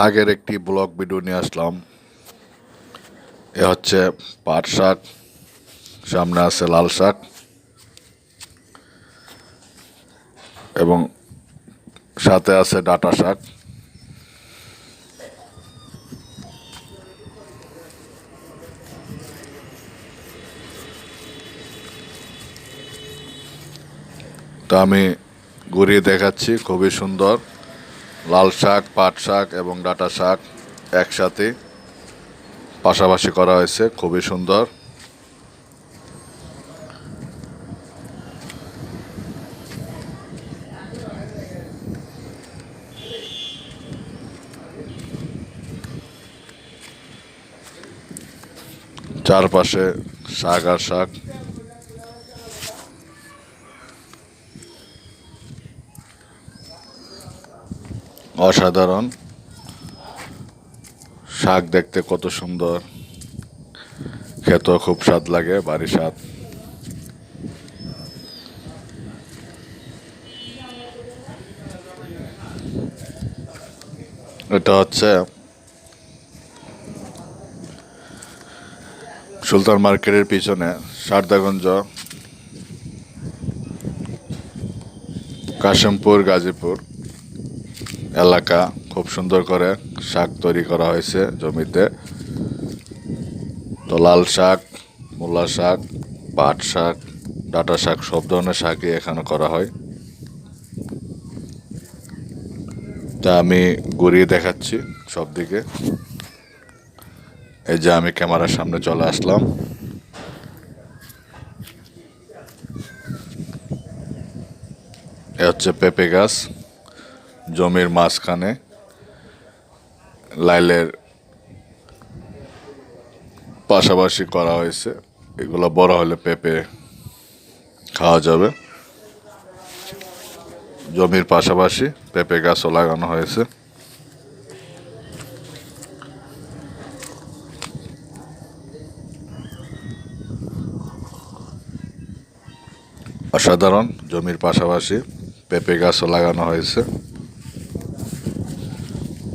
শাকের একটি blog video নিয়ে আসলাম। এ হচ্ছে পাট শাক, সামনে আছে লাল শাক এবং সাথে আছে ডাটা শাক। তো আমি ঘুরিয়ে দেখাচ্ছি, খুবই সুন্দর। লাল শাক, পাট শাক এবং ডাটা শাক একসাথে পাশাপাশি করা হয়েছে। খুবই সুন্দর। চারপাশে শাক আর শাক। অসাধারণ। শাক দেখতে কত সুন্দর। খেতেও খুব স্বাদ লাগে বাড়ি স্বাদ। এটা হচ্ছে সুলতান মার্কেটের পিছনে, সারদাগঞ্জ, কাশিমপুর, গাজীপুর। এলাকা খুব সুন্দর করে শাক তৈরি করা হয়েছে জমিতে। তো লাল শাক, মূলা শাক, পাট শাক, ডাটা শাক, সব ধরনের শাকই এখানে করা হয়। তা আমি ঘুরিয়ে দেখাচ্ছি সব দিকে। এই যে আমি ক্যামেরার সামনে চলে আসলাম। এ হচ্ছে পেঁপে গাছ। জমির মাঝখানে লাইলের পাশাপাশি করা হয়েছে। এগুলো বড় হলে পেঁপে খাওয়া যাবে। জমির পাশাপাশি পেঁপে গাছও লাগানো হয়েছে। অসাধারণ, জমির পাশাপাশি পেঁপে গাছও লাগানো হয়েছে।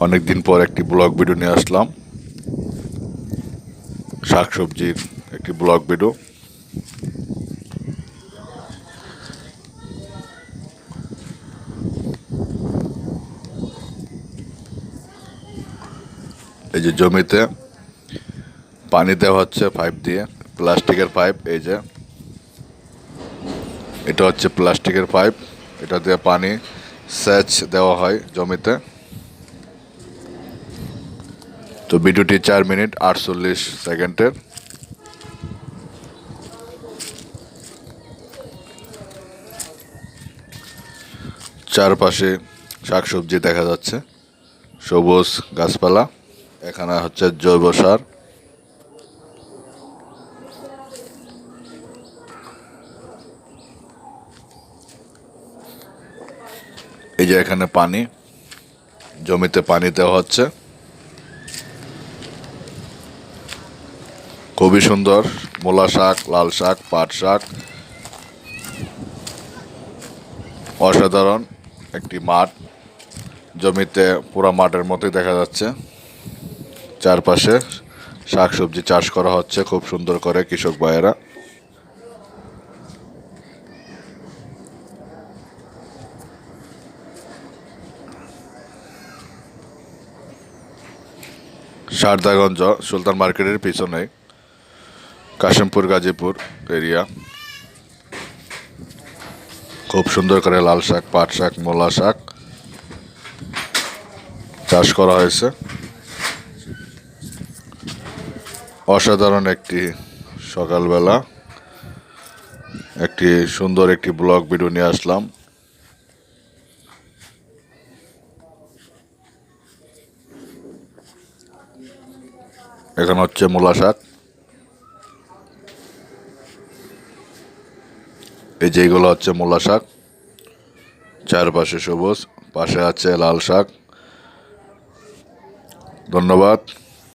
অনেকদিন পর একটি ব্লগ ভিডিও নিয়ে আসলাম। শাকসবজির একটি ব্লগ ভিডিও এই যে জমিতে পানি দেওয়া হচ্ছে পাইপ দিয়ে, প্লাস্টিকের পাইপ এই যে। এটা হচ্ছে প্লাস্টিকের পাইপ এটা দিয়ে পানি সেচ দেওয়া হয় জমিতে। তো ভিডিওটি চার মিনিট আটচল্লিশ সেকেন্ডের। চারপাশে শাকসবজি দেখা যাচ্ছে, সবুজ গাছপালা, এখানে হচ্ছে জৈব সার। এই যে এখানে পানি, জমিতে পানি দেওয়া হচ্ছে। খুবই সুন্দর। মূলা শাক, লাল শাক, পাট শাক। অসাধারণ একটি মাঠ। জমিতে পুরো মাঠের মতোই দেখা যাচ্ছে। চারপাশে শাকসবজি চাষ করা হচ্ছে খুব সুন্দর করে কৃষক ভাইয়েরা। সারদাগঞ্জ, সুলতান মার্কেটের পিছনে কাশিমপুর, গাজীপুর এরিয়া খুব সুন্দর করে লাল শাক, পাট শাক, মূলা শাক চাষ করা হয়েছে। অসাধারণ একটি সকালবেলা। একটি সুন্দর একটি ব্লগ ভিডিও নিয়ে আসলাম। এখানে হচ্ছে মূলা শাক। এই যেগুলো হচ্ছে মূলা শাক চারপাশে সবুজ পাশে আছে লাল শাক। ধন্যবাদ।